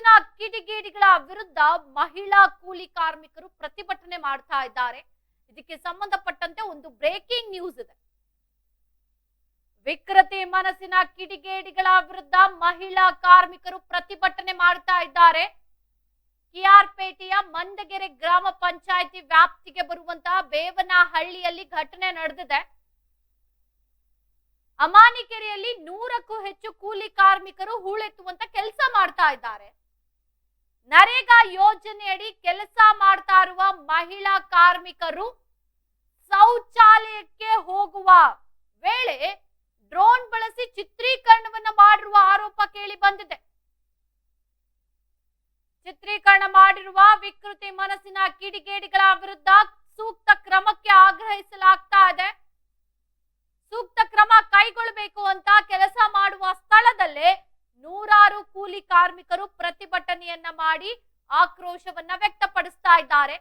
ಮನಸ್ಸಿನ ಕಿಡಿಗೇಡಿಗಳ ವಿರುದ್ಧ ಮಹಿಳಾ ಕೂಲಿ ಕಾರ್ಮಿಕರು ಪ್ರತಿಭಟನೆ ಮಾಡ್ತಾ ಇದ್ದಾರೆ. ಇದಕ್ಕೆ ಸಂಬಂಧಪಟ್ಟಂತೆ ಒಂದು ಬ್ರೇಕಿಂಗ್ ನ್ಯೂಸ್ ಇದೆ. ವಿಕೃತಿ ಮನಸ್ಸಿನ ಕಿಡಿಗೇಡಿಗಳ ವಿರುದ್ಧ ಮಹಿಳಾ ಕಾರ್ಮಿಕರು ಪ್ರತಿಭಟನೆ ಮಾಡ್ತಾ ಇದ್ದಾರೆ. ಕೆಆರ್ಪೇಟೆಯ ಮಂದಗೆರೆ ಗ್ರಾಮ ಪಂಚಾಯಿತಿ ವ್ಯಾಪ್ತಿಗೆ ಬರುವಂತಹ ಬೇವನಹಳ್ಳಿಯಲ್ಲಿ ಘಟನೆ ನಡೆದಿದೆ. ಅಮಾನಿಕೆರೆಯಲ್ಲಿ ನೂರಕ್ಕೂ ಹೆಚ್ಚು ಕೂಲಿ ಕಾರ್ಮಿಕರು ಹೂಳೆತ್ತುವಂತ ಕೆಲಸ ಮಾಡ್ತಾ ಇದ್ದಾರೆ. ನರೇಗಾ ಯೋಜನೆಯಡಿ ಕೆಲಸ ಮಾಡ್ತಾ ಇರುವ ಮಹಿಳಾ ಕಾರ್ಮಿಕರು ಶೌಚಾಲಯಕ್ಕೆ ಹೋಗುವ ವೇಳೆ ಡ್ರೋನ್ ಬಳಸಿ ಚಿತ್ರೀಕರಣವನ್ನ ಮಾಡಿರುವ ಆರೋಪ ಕೇಳಿ ಬಂದಿದೆ. ಚಿತ್ರೀಕರಣ ಮಾಡಿರುವ ವಿಕೃತಿ ಮನಸ್ಸಿನ ಕಿಡಿಗೇಡಿಗಳ ವಿರುದ್ಧ ಸೂಕ್ತ ಕ್ರಮಕ್ಕೆ ಆಗ್ರಹಿಸಲಾಗ್ತಾ ಇದೆ ಸೂಕ್ತ ಕ್ರಮ ಕೈಗೊಳ್ಳಬೇಕು ಅಂತ ಕೆಲಸ ಮಾಡುವ ಸ್ಥಳದಲ್ಲೇ ನೂರಾರು ಕೂಲಿ ಕಾರ್ಮಿಕರು ಪ್ರತಿಭಟನೆಯನ್ನ ಮಾಡಿ ಆಕ್ರೋಶವನ್ನ ವ್ಯಕ್ತಪಡಿಸ್ತಾ ಇದ್ದಾರೆ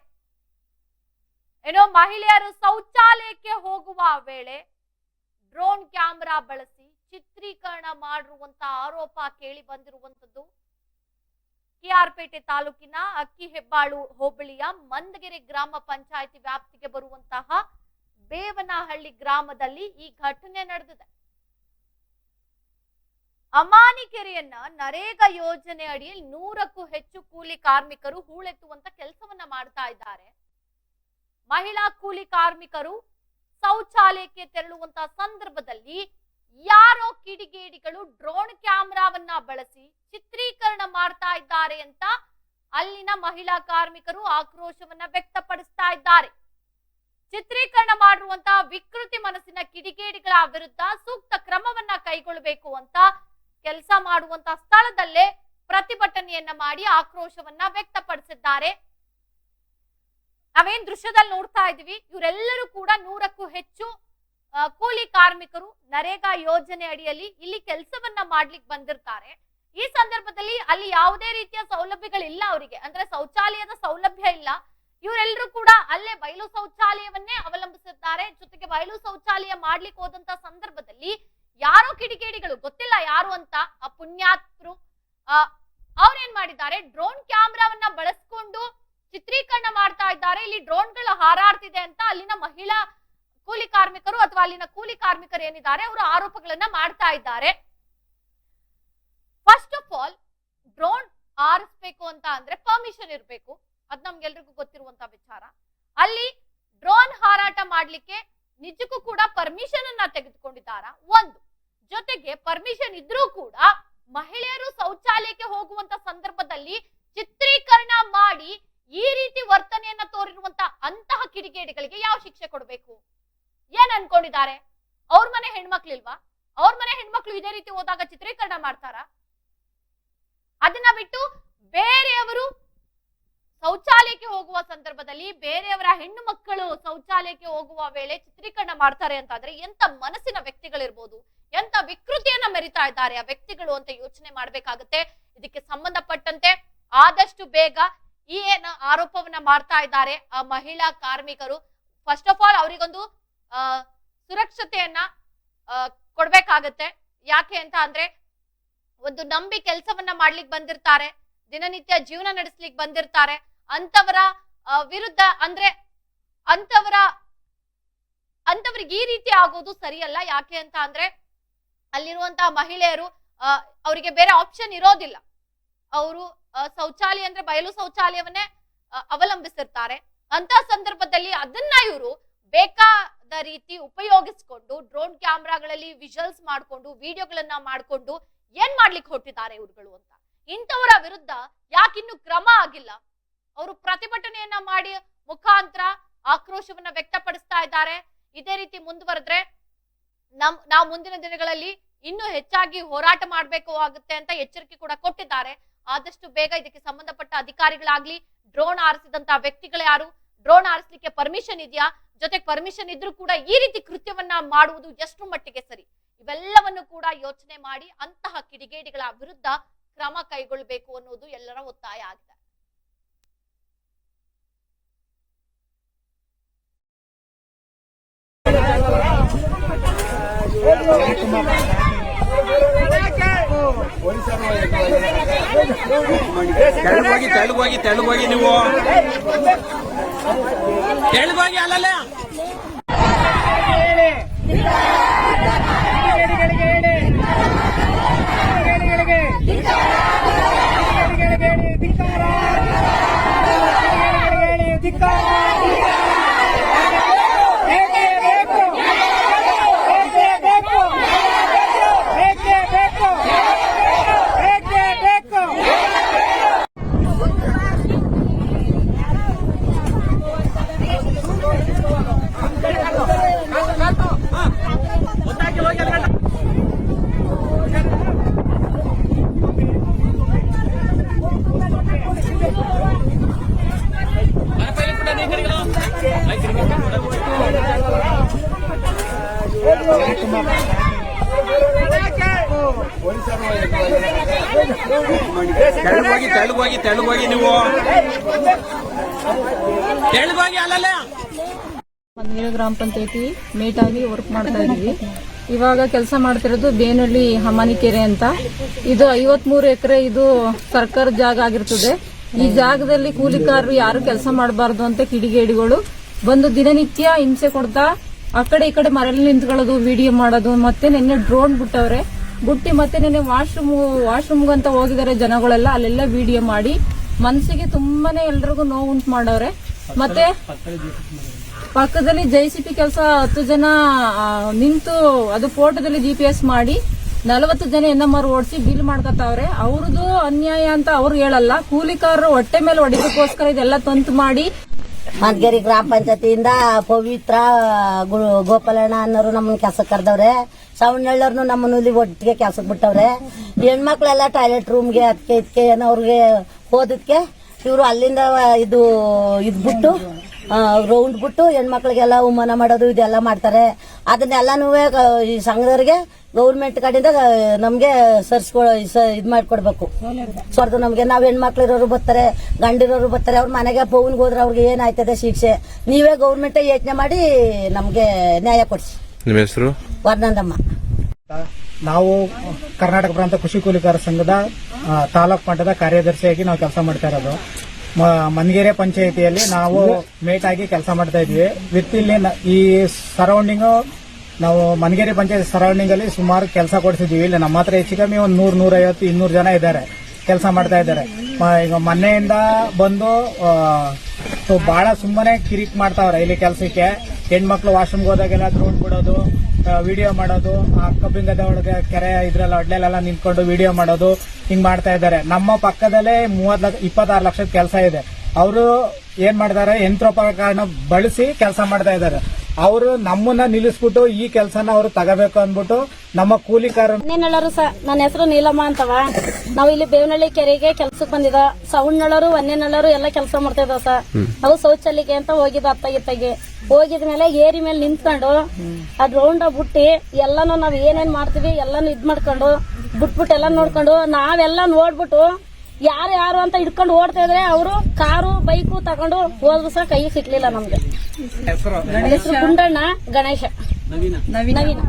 ಏನೋ ಮಹಿಳೆಯರು ಶೌಚಾಲಯಕ್ಕೆ ಹೋಗುವ ವೇಳೆ ಡ್ರೋನ್ ಕ್ಯಾಮೆರಾ ಬಳಸಿ ಚಿತ್ರೀಕರಣ ಮಾಡಿರುವಂತ ಆರೋಪ ಕೇಳಿ ಬಂದಿರುವಂತದ್ದು. ಕೆಆರ್ಪೇಟೆ ತಾಲೂಕಿನ ಅಕ್ಕಿ ಹೆಬ್ಬಾಳು ಹೋಬಳಿಯ ಮಂದಗೆರೆ ಗ್ರಾಮ ಪಂಚಾಯಿತಿ ವ್ಯಾಪ್ತಿಗೆ ಬರುವಂತಹ ಬೇವನಹಳ್ಳಿ ಗ್ರಾಮದಲ್ಲಿ ಈ ಘಟನೆ ನಡೆದಿದೆ. ಅಮಾನಿಕೆರೆಯನ್ನ ನರೇಗಾ ಯೋಜನೆ ಅಡಿಯಲ್ಲಿ ನೂರಕ್ಕೂ ಹೆಚ್ಚು ಕೂಲಿ ಕಾರ್ಮಿಕರು ಹೂಳೆತ್ತುವಂತ ಕೆಲಸವನ್ನ ಮಾಡ್ತಾ ಇದ್ದಾರೆ. ಮಹಿಳಾ ಕೂಲಿ ಕಾರ್ಮಿಕರು ಶೌಚಾಲಯಕ್ಕೆ ತೆರಳುವಂತ ಸಂದರ್ಭದಲ್ಲಿ ಯಾರೋ ಕಿಡಿಗೇಡಿಗಳು ಡ್ರೋನ್ ಕ್ಯಾಮೆರಾವನ್ನ ಬಳಸಿ ಚಿತ್ರೀಕರಣ ಮಾಡ್ತಾ ಇದ್ದಾರೆ ಅಂತ ಅಲ್ಲಿನ ಮಹಿಳಾ ಕಾರ್ಮಿಕರು ಆಕ್ರೋಶವನ್ನ ವ್ಯಕ್ತಪಡಿಸ್ತಾ ಇದ್ದಾರೆ. ಚಿತ್ರೀಕರಣ ಮಾಡಿರುವಂತಹ ವಿಕೃತಿ ಮನಸ್ಸಿನ ಕಿಡಿಗೇಡಿಗಳ ವಿರುದ್ಧ ಸೂಕ್ತ ಕ್ರಮವನ್ನ ಕೈಗೊಳ್ಳಬೇಕು ಅಂತ ಕೆಲಸ ಮಾಡುವಂತ ಸ್ಥಳದಲ್ಲೇ ಪ್ರತಿಭಟನೆಯನ್ನ ಮಾಡಿ ಆಕ್ರೋಶವನ್ನ ವ್ಯಕ್ತಪಡಿಸಿದ್ದಾರೆ. ನಾವೇನ್ ದೃಶ್ಯದಲ್ಲಿ ನೋಡ್ತಾ ಇದೀವಿ ಇವರೆಲ್ಲರೂ ಕೂಡ ನೂರಕ್ಕೂ ಹೆಚ್ಚು ಕೂಲಿ ಕಾರ್ಮಿಕರು ನರೇಗಾ ಯೋಜನೆ ಅಡಿಯಲ್ಲಿ ಇಲ್ಲಿ ಕೆಲಸವನ್ನ ಮಾಡ್ಲಿಕ್ಕೆ ಬಂದಿರ್ತಾರೆ. ಈ ಸಂದರ್ಭದಲ್ಲಿ ಅಲ್ಲಿ ಯಾವುದೇ ರೀತಿಯ ಸೌಲಭ್ಯಗಳಿಲ್ಲ ಅವರಿಗೆ. ಅಂದ್ರೆ ಶೌಚಾಲಯದ ಸೌಲಭ್ಯ ಇಲ್ಲ. ಇವರೆಲ್ಲರೂ ಕೂಡ ಅಲ್ಲೇ ಬಯಲು ಶೌಚಾಲಯವನ್ನೇ ಅವಲಂಬಿಸಿದ್ದಾರೆ. ಜೊತೆಗೆ ಬಯಲು ಶೌಚಾಲಯ ಮಾಡ್ಲಿಕ್ಕೆ ಹೋದಂತ ಸಂದರ್ಭದಲ್ಲಿ ಯಾರೋ ಕಿಡಿಗೇಡಿಗಳು, ಗೊತ್ತಿಲ್ಲ ಯಾರು ಅಂತ, ಆ ಪುಣ್ಯಾತ್ಮರು ಆ, ಅವ್ರೇನ್ ಮಾಡಿದ್ದಾರೆ? ಡ್ರೋನ್ ಕ್ಯಾಮ್ರಾವನ್ನ ಬಳಸ್ಕೊಂಡು ಚಿತ್ರೀಕರಣ ಮಾಡ್ತಾ ಇದ್ದಾರೆ. ಇಲ್ಲಿ ಡ್ರೋನ್ಗಳು ಹಾರಾಡ್ತಿದೆ ಅಂತ ಅಲ್ಲಿನ ಮಹಿಳಾ ಕೂಲಿ ಕಾರ್ಮಿಕರು ಅಥವಾ ಅಲ್ಲಿನ ಕೂಲಿ ಕಾರ್ಮಿಕರು ಏನಿದ್ದಾರೆ, ಅವರು ಆರೋಪಗಳನ್ನ ಮಾಡ್ತಾ ಇದ್ದಾರೆ. ಫಸ್ಟ್ ಆಫ್ ಆಲ್ ಡ್ರೋನ್ ಹಾರಿಸ್ಬೇಕು ಅಂತ ಅಂದ್ರೆ ಪರ್ಮಿಷನ್ ಇರಬೇಕು. ಅದ್ ನಮ್ಗೆಲ್ರಿಗೂ ಗೊತ್ತಿರುವಂತ ವಿಚಾರ. ಅಲ್ಲಿ ಡ್ರೋನ್ ಹಾರಾಟ ಮಾಡ್ಲಿಕ್ಕೆ ನಿಜಕ್ಕೂ ಕೂಡ ಪರ್ಮಿಷನ್ ಅನ್ನ ತೆಗೆದುಕೊಂಡಿದ್ದಾರ. ಒಂದು, ಜೊತೆಗೆ ಪರ್ಮಿಷನ್ ಇದ್ರೂ ಕೂಡ ಮಹಿಳೆಯರು ಶೌಚಾಲಯಕ್ಕೆ ಹೋಗುವಂತ ಸಂದರ್ಭದಲ್ಲಿ ಚಿತ್ರೀಕರಣ ಮಾಡಿ ಈ ರೀತಿ ವರ್ತನೆಯನ್ನ ತೋರಿರುವಂತ ಅಂತಹ ಕಿಡಿಗೇಡಿಗಳಿಗೆ ಯಾವ ಶಿಕ್ಷೆ ಕೊಡಬೇಕು? ಏನ್ ಅನ್ಕೊಂಡಿದ್ದಾರೆ? ಅವ್ರ ಮನೆ ಹೆಣ್ಮಕ್ಳಿಲ್ವಾ ಅವ್ರ ಮನೆ ಹೆಣ್ಮಕ್ಳು ಇದೇ ರೀತಿ ಹೋದಾಗ ಚಿತ್ರೀಕರಣ ಮಾಡ್ತಾರ? ಅದನ್ನ ಬಿಟ್ಟು ಬೇರೆಯವರು ಶೌಚಾಲಯಕ್ಕೆ ಹೋಗುವ ಸಂದರ್ಭದಲ್ಲಿ ಬೇರೆಯವರ ಹೆಣ್ಣು ಮಕ್ಕಳು ಶೌಚಾಲಯಕ್ಕೆ ಹೋಗುವ ವೇಳೆ ಚಿತ್ರೀಕರಣ ಮಾಡ್ತಾರೆ ಅಂತಾದ್ರೆ ಎಂತ ಮನಸ್ಸಿನ ವ್ಯಕ್ತಿಗಳಿರ್ಬೋದು? ಎಂತ ವಿಕೃತಿಯನ್ನ ಮೆರಿತಾ ಇದ್ದಾರೆ ಆ ವ್ಯಕ್ತಿಗಳು ಅಂತ ಯೋಚನೆ ಮಾಡ್ಬೇಕಾಗತ್ತೆ. ಇದಕ್ಕೆ ಸಂಬಂಧಪಟ್ಟಂತೆ ಆದಷ್ಟು ಬೇಗ ಈ ಏನ ಆರೋಪವನ್ನ ಮಾಡ್ತಾ ಇದ್ದಾರೆ, ಆ ಮಹಿಳಾ ಕಾರ್ಮಿಕರು? ಫಸ್ಟ್ ಆಫ್ ಆಲ್ ಅವರಿಗೊಂದು, ಆ, ಸುರಕ್ಷತೆಯನ್ನ ಕೊಡ್ಬೇಕಾಗತ್ತೆ. ಯಾಕೆ ಅಂತ ಅಂದ್ರೆ, ಒಂದು ನಂಬಿ ಕೆಲಸವನ್ನ ಮಾಡ್ಲಿಕ್ಕೆ ಬಂದಿರ್ತಾರೆ, ದಿನನಿತ್ಯ ಜೀವನ ನಡೆಸ್ಲಿಕ್ಕೆ ಬಂದಿರ್ತಾರೆ, ಅಂತವರ ವಿರುದ್ಧ ಅಂದ್ರೆ, ಅಂತವರ, ಅಂತವ್ರಿಗೆ ಈ ರೀತಿ ಆಗೋದು ಸರಿಯಲ್ಲ. ಯಾಕೆ ಅಂತ ಅಂದ್ರೆ, ಅಲ್ಲಿರುವಂತಹ ಮಹಿಳೆಯರು ಅವರಿಗೆ ಬೇರೆ ಆಪ್ಷನ್ ಇರೋದಿಲ್ಲ. ಅವರು ಶೌಚಾಲಯ ಅಂದ್ರೆ ಬಯಲು ಶೌಚಾಲಯವನ್ನೇ ಅವಲಂಬಿಸಿರ್ತಾರೆ. ಅಂತ ಸಂದರ್ಭದಲ್ಲಿ ಅದನ್ನ ಇವರು ಬೇಕಾದ ರೀತಿ ಉಪಯೋಗಿಸ್ಕೊಂಡು ಡ್ರೋನ್ ಕ್ಯಾಮ್ರಾಗಳಲ್ಲಿ ವಿಜುವಲ್ಸ್ ಮಾಡ್ಕೊಂಡು, ವಿಡಿಯೋಗಳನ್ನ ಮಾಡ್ಕೊಂಡು ಏನ್ ಮಾಡ್ಲಿಕ್ಕೆ ಹೊರಟಿದ್ದಾರೆ ಇವ್ರುಗಳು ಅಂತ. ಇಂಥವರ ವಿರುದ್ಧ ಯಾಕಿನ್ನು ಕ್ರಮ ಆಗಿಲ್ಲ. ಅವರು ಪ್ರತಿಭಟನೆಯನ್ನ ಮಾಡಿ ಮುಖಾಂತರ ಆಕ್ರೋಶವನ್ನ ವ್ಯಕ್ತಪಡಿಸ್ತಾ ಇದ್ದಾರೆ. ಇದೇ ರೀತಿ ಮುಂದುವರೆದ್ರೆ ನಮ್, ನಾವು ಮುಂದಿನ ದಿನಗಳಲ್ಲಿ ಇನ್ನೂ ಹೆಚ್ಚಾಗಿ ಹೋರಾಟ ಮಾಡ್ಬೇಕು ಆಗುತ್ತೆ ಅಂತ ಎಚ್ಚರಿಕೆ ಕೂಡ ಕೊಟ್ಟಿದ್ದಾರೆ. ಆದಷ್ಟು ಬೇಗ ಇದಕ್ಕೆ ಸಂಬಂಧಪಟ್ಟ ಅಧಿಕಾರಿಗಳಾಗ್ಲಿ ಡ್ರೋನ್ ಆರಿಸಿದಂತ ವ್ಯಕ್ತಿಗಳು ಯಾರು? ಡ್ರೋನ್ ಆರಿಸಲಿಕ್ಕೆ ಪರ್ಮಿಷನ್ ಇದೆಯಾ? ಜೊತೆಗೆ ಪರ್ಮಿಷನ್ ಇದ್ರೂ ಕೂಡ ಈ ರೀತಿ ಕೃತ್ಯವನ್ನ ಮಾಡುವುದು ಎಷ್ಟು ಮಟ್ಟಿಗೆ ಸರಿ. ಇವೆಲ್ಲವನ್ನು ಕೂಡ ಯೋಚನೆ ಮಾಡಿ ಅಂತಹ ಕಿಡಿಗೇಡಿಗಳ ವಿರುದ್ಧ ಕ್ರಮ ಕೈಗೊಳ್ಳಬೇಕು ಅನ್ನೋದು ಎಲ್ಲರ ಒತ್ತಾಯ ಆಗಿದೆ. ತೆಳುಗೋಗಿ ತೆಳುವಾಗಿ ತೆಳುವಾಗಿ ನೀವು. ತೆಳುವಾಗಿ ಅಲ್ಲಲ್ಲ. ತೆಳುಗೋಗಿ ತೆಳುವಾಗಿ ತೆಳುವಾಗಿ ನೀವು. ತೆಳುವಾಗಿ ಗ್ರಾಮ ಪಂಚಾಯತಿ ಮೀಟ್ ಆಗಿ ವರ್ಕ್ ಮಾಡ್ತಾ ಇದೀವಿ. ಇವಾಗ ಕೆಲಸ ಮಾಡ್ತಿರೋದು ಬೇನಳ್ಳಿ ಹಮಾನಿಕೆರೆ ಅಂತ. ಇದು ಐವತ್ಮೂರು ಎಕರೆ ಇದು ಸರ್ಕಾರದ ಜಾಗ ಆಗಿರ್ತದೆ. ಈ ಜಾಗದಲ್ಲಿ ಕೂಲಿಕಾರರು ಯಾರು ಕೆಲಸ ಮಾಡಬಾರ್ದು ಅಂತ ಕಿಡಿಗೇಡಿಗಳು ಬಂದು ದಿನನಿತ್ಯ ಹಿಂಸೆ ಕೊಡ್ತಾ ಆ ಕಡೆ ಈ ಕಡೆ ಮರಲ್ಲಿ ನಿಂತ್ಕೊಳ್ಳೋದು ವಿಡಿಯೋ ಮಾಡೋದು, ಮತ್ತೆ ನಿನ್ನೆ ಡ್ರೋನ್ ಬಿಟ್ಟವ್ರೆ. ಬುಟ್ಟಿ ಮತ್ತೆ ನಿನ್ನೆ ವಾಶ್ರೂಮ್ ವಾಶ್ರೂಮ್ಗೆ ಅಂತ ಹೋಗಿದ್ದಾರೆ ಜನಗಳೆಲ್ಲ, ಅಲ್ಲೆಲ್ಲ ವಿಡಿಯೋ ಮಾಡಿ. ಮನಸ್ಸಿಗೆ ತುಂಬಾನೇ ಎಲ್ರಿಗೂ ನೋವು ಉಂಟು ಮಾಡವ್ರೆ ಮತ್ತೆ ಪಕ್ಕದಲ್ಲಿ ಜೆಸಿಪಿ ಕೆಲಸ ಹತ್ತು ಜನ ನಿಂತು ಅದು ಫೋಟೋದಲ್ಲಿ ಜಿ ಪಿ ಎಸ್ ಮಾಡಿ, ನಲವತ್ತು ಜನ ಎನ್ ಎಂ ಆರ್ ಓಡಿಸಿ ಬಿಲ್ ಮಾಡ್ಕೊತಾವ್ರೆ ಅವ್ರದ್ದು ಅನ್ಯಾಯ ಅಂತ ಅವ್ರು ಹೇಳಲ್ಲ. ಕೂಲಿಕಾರರು ಹೊಟ್ಟೆ ಮೇಲೆ ಹೊಡಿದಕ್ಕೋಸ್ಕರ ಇದೆಲ್ಲ ತಂತು ಮಾಡಿ ಮದ್ಗೇರಿ ಗ್ರಾಮ ಪಂಚಾಯತಿಯಿಂದ ಪವಿತ್ರ ಗೋಪಾಲಣ್ಣ ಅನ್ನೋರು ನಮ್ಮನ್ನ ಕೆಲ್ಸಕ್ಕೆ ಕರೆದವ್ರೆ. ಸವಣ್ಣಳ್ಳವ್ರನ್ನು ನಮ್ಮನ್ನು ಇಲ್ಲಿ ಒಟ್ಟಿಗೆ ಕೆಲ್ಸಕ್ಕೆ ಬಿಟ್ಟವ್ರೆ. ಹೆಣ್ಮಕ್ಳೆಲ್ಲ ಟಾಯ್ಲೆಟ್ ರೂಮ್ಗೆ ಅದಕ್ಕೆ ಇದಕ್ಕೆ ಏನೋ ಅವ್ರಿಗೆ ಹೋದಕ್ಕೆ ಇವರು ಅಲ್ಲಿಂದ ಇದು ಇದ್ಬಿಟ್ಟು ರೌಂಡ್ ಬಿಟ್ಟು ಹೆಣ್ಮಕ್ಳಿಗೆಲ್ಲ ಉಮ್ಮನ ಮಾಡೋದು ಇದೆಲ್ಲ ಮಾಡ್ತಾರೆ. ಅದನ್ನೆಲ್ಲಾನು ಈ ಸಂಘದವ್ರಿಗೆ ಗೌರ್ಮೆಂಟ್ ಕಡೆಯಿಂದ ನಮ್ಗೆ ಸರ್ಸ್ಕೊ ಇದ್ ಮಾಡ್ಕೊಡ್ಬೇಕು. ಸ್ವರ್ದು ನಮ್ಗೆ. ನಾವ್ ಹೆಣ್ಮಕ್ಳಿರೋರು ಬರ್ತಾರೆ ಗಂಡಿರೋರು ಬರ್ತಾರೆ ಅವ್ರ ಮನೆಗೆ ಪೌನ್ಗೆ ಹೋದ್ರೆ ಅವ್ರಿಗೆ ಏನಾಯ್ತದೆ ಶಿಕ್ಷೆ? ನೀವೇ ಗೌರ್ಮೆಂಟ್ ಯೋಚನೆ ಮಾಡಿ ನಮ್ಗೆ ನ್ಯಾಯ ಕೊಡ್ಸಿ. ನಿಮ್ಮ ಹೆಸರು? ವರ್ಣಂದಮ್ಮ. ನಾವು ಕರ್ನಾಟಕ ಪ್ರಾಂತ ಕೃಷಿ ಕೂಲಿಕಾರ ಸಂಘದ ತಾಲೂಕು ಮಟ್ಟದ ಕಾರ್ಯದರ್ಶಿಯಾಗಿ ನಾವು ಕೆಲಸ ಮಾಡ್ತಾ ಇರೋದು. ಮನ್ಗೆರೆ ಪಂಚಾಯಿತಿಯಲ್ಲಿ ನಾವು ಮೇಟ್ ಆಗಿ ಕೆಲಸ ಮಾಡ್ತಾ ಇದ್ವಿ. ವಿತ್ ಇಲ್ಲಿ ಈ ಸರೌಂಡಿಂಗ್ ನಾವು ಮನ್ಗೆರೆ ಪಂಚಾಯತ್ ಸರೌಂಡಿಂಗ್ ಅಲ್ಲಿ ಸುಮಾರು ಕೆಲಸ ಕೊಡಿಸಿದ್ವಿ. ಇಲ್ಲಿ ನಮ್ಮ ಹತ್ರ ಹೆಚ್ಚು ಕಮ್ಮಿ ಒಂದು ನೂರ್, ನೂರೈವತ್ತು, ಇನ್ನೂರು ಜನ ಇದ್ದಾರೆ. ಕೆಲಸ ಮಾಡ್ತಾ ಇದ್ದಾರೆ. ಈಗ ಮೊನ್ನೆಯಿಂದ ಬಂದು ಬಹಳ ಸುಮ್ಮನೆ ಕಿರಿಕ್ ಮಾಡ್ತಾವ್ರೆ ಇಲ್ಲಿ ಕೆಲಸಕ್ಕೆ. ಹೆಣ್ಮಕ್ಳು ವಾಶ್ರೂಮ್ಗೆ ಹೋದಾಗೆಲ್ಲ ದ್ರೋಣ್ ಬಿಡೋದು ವಿಡಿಯೋ ಮಾಡೋದು, ಆ ಕಬ್ಬಿಂಗದ ಒಳಗೆ ಕೆರೆ ಇದ್ರೆಲ್ಲ ಒಡ್ಲೆಲ್ಲ ನಿಂತ್ಕೊಂಡು ವಿಡಿಯೋ ಮಾಡೋದು, ಹಿಂಗ್ ಮಾಡ್ತಾ ಇದ್ದಾರೆ. ನಮ್ಮ ಪಕ್ಕದಲ್ಲೇ ಮೂವತ್ ಲಕ್ಷ, ಇಪ್ಪತ್ತಾರು ಲಕ್ಷದ ಕೆಲಸ ಇದೆ. ಅವರು ಏನ್ ಮಾಡ್ತಾರೆ, ಯಂತ್ರೋಪಕರಣ ಬಳಸಿ ಕೆಲಸ ಮಾಡ್ತಾ ಇದ್ದಾರೆ. ಅವರು ನಮ್ಮನ್ನ ನಿಲ್ಲಿಸ್ಬಿಟ್ಟು ಈ ಕೆಲಸನ ಅವರು ತಗೋಬೇಕು ಅಂದ್ಬಿಟ್ಟು ನಮ್ಮ ಕೂಲಿಕಾರ ವನ್ಯನಳ್ಳರು ಸ ನನ್ನ ಹೆಸರು ನೀಲಮ್ಮ ಅಂತವ. ನಾವು ಇಲ್ಲಿ ಬೇವನಹಳ್ಳಿ ಕೆರೆಗೆ ಕೆಲ್ಸಕ್ಕೆ ಬಂದಿದ ಸೌಣ್ಣಳರು ವನ್ಯನಳ್ಳರು ಎಲ್ಲ ಕೆಲಸ ಮಾಡ್ತಾ ಇದಾವ ಸ ನಾವು ಶೌಚಾಲಯಕ್ಕೆ ಅಂತ ಹೋಗಿದ ಅತ್ತಗಿತ್ತಗೆ ಹೋಗಿದ ಮೇಲೆ ಏರಿ ಮೇಲೆ ನಿಂತ್ಕೊಂಡು ಅದ್ ರೌಂಡ್ ಬಿಟ್ಟಿ ಎಲ್ಲಾನು ನಾವ್ ಏನೇನ್ ಮಾಡ್ತೀವಿ ಎಲ್ಲಾನು ಇದ್ ಮಾಡ್ಕೊಂಡು ಬಿಟ್ಬಿಟ್ಟು ಎಲ್ಲ ನೋಡ್ಕೊಂಡು ನಾವೆಲ್ಲ ನೋಡ್ಬಿಟ್ಟು ಯಾರು ಯಾರು ಅಂತ ಇಟ್ಕೊಂಡು ಓಡ್ತಾ ಇದ್ರೆ ಅವರು ಕಾರು ಬೈಕು ತಗೊಂಡು ಹೋದ್ರು ಸಹ ಕೈ ಸಿಕ್ಲಿಲ್ಲ ನಮ್ಗೆ. ಹೆಸರು ಗಣೇಶ. ನವೀನ.